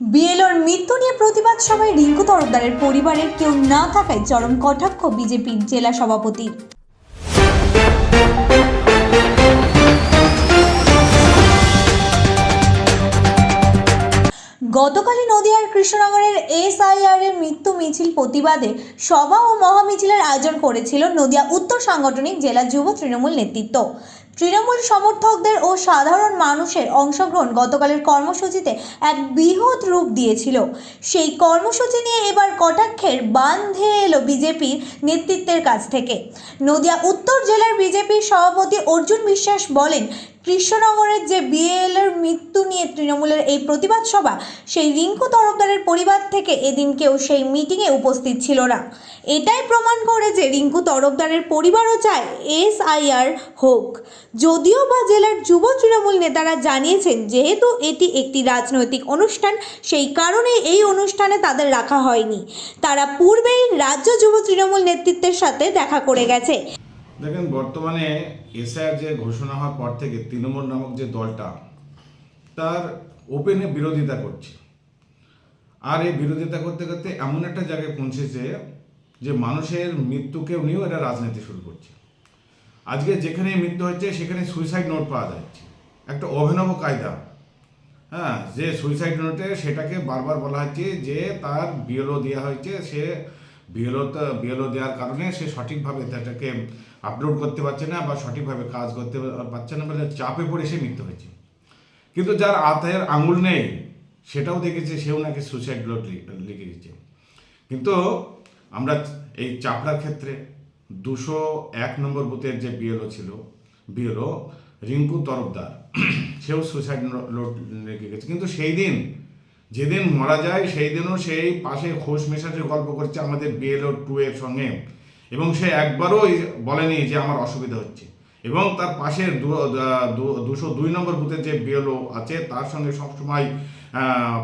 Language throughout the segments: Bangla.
বিএলওর মৃত্যু নিয়ে প্রতিবাদ সভায় রিঙ্কু তরফদারের পরিবারের কেউ না থাকায় চরম কটাক্ষ বিজেপির জেলা সভাপতির। গতকালই নদিয়ার কৃষ্ণনগরের এসআইআর এর মৃত্যু মিছিল প্রতিবাদে সভা ও মহামিছিলের আয়োজন করেছিল নদিয়া উত্তর সাংগঠনিক জেলা যুব তৃণমূল নেতৃত্ব। তৃণমূল সমর্থকদের ও সাধারণ মানুষের অংশগ্রহণ গতকালের কর্মসূচিতে এক বৃহৎ রূপ দিয়েছিল। সেই কর্মসূচি নিয়ে এবার কটাক্ষের বান্ধে এলো বিজেপির নেতৃত্বের কাছ থেকে। নদিয়া উত্তর জেলার বিজেপির সভাপতি অর্জুন বিশ্বাস বলেন কৃষ্ণনগরের যে বিএলের মৃত্যু নিয়ে তৃণমূলের এই প্রতিবাদ সভা, সেই রিঙ্কু তরফদারের পরিবার থেকে এদিন কেউ সেই মিটিংয়ে উপস্থিত ছিল না। এটাই প্রমাণ করে যে রিঙ্কু তরফদারের পরিবারও চায় এসআইআর হোক। যদিও বা জেলার যুব তৃণমূল নেতারা জানিয়েছেন, যেহেতু এটি একটি রাজনৈতিক অনুষ্ঠান, সেই কারণে এই অনুষ্ঠানে তাদের রাখা হয়নি। তারা পূর্বেই রাজ্য যুব তৃণমূল নেতৃত্বের সাথে দেখা করে গেছে। দেখেন, বর্তমানে এসআইআর যে ঘোষণা হওয়ার পর থেকে তৃণমূল নামক যে দলটা, তার ওপেনে বিরোধিতা করছে। আর এই বিরোধিতা করতে করতে এমন একটা জায়গায় পৌঁছেছে যে মানুষের মৃত্যুকে নিয়েও এটা রাজনীতি শুরু করছে। আজকে যেখানে মৃত্যু হচ্ছে, সেখানে সুইসাইড নোট পাওয়া যাচ্ছে। একটা অভিনব কায়দা। হ্যাঁ যে সুইসাইড নোটে সেটাকে বারবার বলা হচ্ছে যে তার বিএলও দেওয়া হয়েছে, সে বিএলও বিএলও দেওয়ার কারণে সে সঠিকভাবে সেটাকে আপলোড করতে পারছে না বা সঠিকভাবে কাজ করতে পারছে না বলে চাপে পড়ে সে মৃত্যু হয়েছে। কিন্তু যার হাতের আঙুল নেই, সেটাও দেখেছে, সেও নাকি সুইসাইড নোট লিখে দিচ্ছে কিন্তু আমরা এই চাপড়ার ক্ষেত্রে দুশো এক নম্বর বুথের যে বিএলও ছিল, বিএলও রিঙ্কু তরফদার, সেও সুইসাইড নোট লিখে গেছে। কিন্তু সেই দিন, যেদিন মারা যায়, সেই দিনও সেই পাশে খোশ মেশাজের গল্প করছে আমাদের বিএলও টু এর সঙ্গে। এবং সে একবারও বলেনি যে আমার অসুবিধা হচ্ছে। এবং তার পাশের দুশো দুই নম্বর বুথের যে বিএলও আছে, তার সঙ্গে সবসময়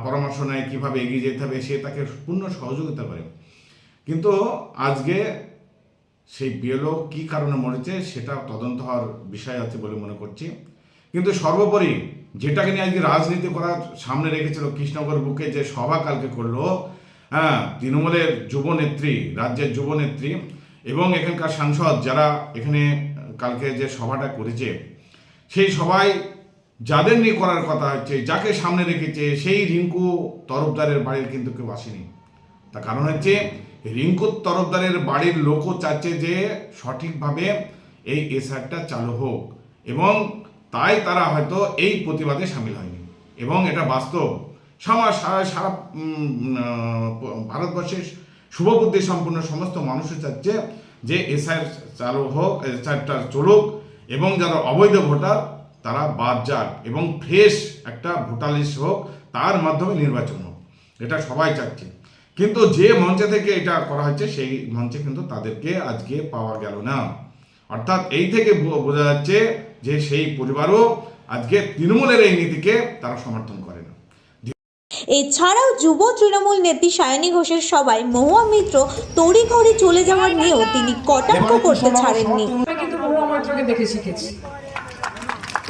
পরামর্শ নেয় কীভাবে এগিয়ে যেতে হবে, সে তাকে পূর্ণ সহযোগিতা করে। কিন্তু আজকে সেই বিএলও কি কারণে মরেছে, সেটা তদন্ত হওয়ার বিষয় আছে বলে মনে করছি। কিন্তু সর্বোপরি যেটাকে নিয়ে আজকে রাজনীতি করার সামনে রেখেছিল কৃষ্ণনগর বুকে যে সভা কালকে করল হ্যাঁ তৃণমূলের যুবনেত্রী, রাজ্যের যুব নেত্রী এবং এখানকার সাংসদ যারা এখানে কালকে যে সভাটা করেছে, সেই সবাই যাদের নিয়ে করার কথা হচ্ছে, যাকে সামনে রেখেছে, সেই রিঙ্কু তরফদারের বাড়ির কিন্তু কেউ আসেনি। তার কারণ হচ্ছে, রিঙ্কু তরফদারের বাড়ির লোকও চাচ্ছে যে সঠিকভাবে এই এসআরটা চালু হোক এবং তাই তারা হয়তো এই প্রতিবাদে সামিল হয়নি। এবং এটা বাস্তব। সারা সারা সারা ভারতবর্ষের শুভবুদ্ধি সম্পন্ন সমস্ত মানুষও চাচ্ছে যে এসআইআর চালু হোক এসআইআরটা চলুক, এবং যারা অবৈধ ভোটার, তারা বাদ যাক এবং ফ্রেশ একটা ভোটার লিস্ট হোক, তার মাধ্যমে নির্বাচন হোক। এটা সবাই চাচ্ছে। কিন্তু যে মঞ্চে থেকে এটা করা হচ্ছে সেই মঞ্চে কিন্তু তাদেরকে আজকে পাওয়া গেল না। অর্থাৎ এই থেকে বোঝা যাচ্ছে যে সেই পরিবারও আজকে তৃণমূলের এই নীতিকে তারা সমর্থন করে। এছাড়াও যুব তৃণমূল নেত্রী সায়নী ঘোষের সবাই মহুয়া মিত্র তড়িঘড়ি চলে যাওয়ার নিয়েও তিনি কটাক্ষ করতে ছাড়েননি। কিন্তু মহুয়া মৈত্রকে দেখে শিখেছি।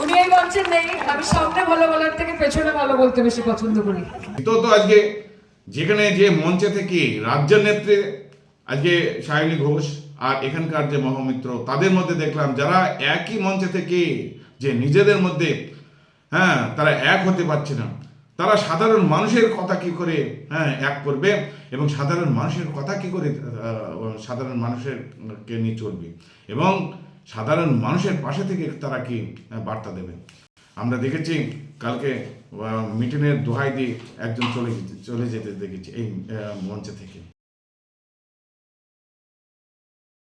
উনি এই মঞ্চে নেই। আমি সামনে ভালো বলার থেকে পেছনে ভালো বলতে বেশি পছন্দ করি। তো তো আজকে যেখানে যে মঞ্চে থেকে রাজ্যের নেত্রী আজকে সায়নী ঘোষ আর এখানকার যে মহামিত্র তাদের মধ্যে দেখলাম যারা একই মঞ্চে থেকে যে নিজেদের মধ্যে হ্যাঁ তারা এক হতে পারছে না। তারা সাধারণ মানুষের কথা কি করে হ্যাঁ এক করবে এবং সাধারণ মানুষের কথা কি করে সাধারণ মানুষের কে নিয়ে চলবে এবং সাধারণ মানুষের পাশে থেকে তারা কি বার্তা দেবে? আমরা দেখেছি কালকে মিটিংয়ের দোহাই দিয়ে একজন চলে চলে যেতে দেখেছি এই মঞ্চে থেকে।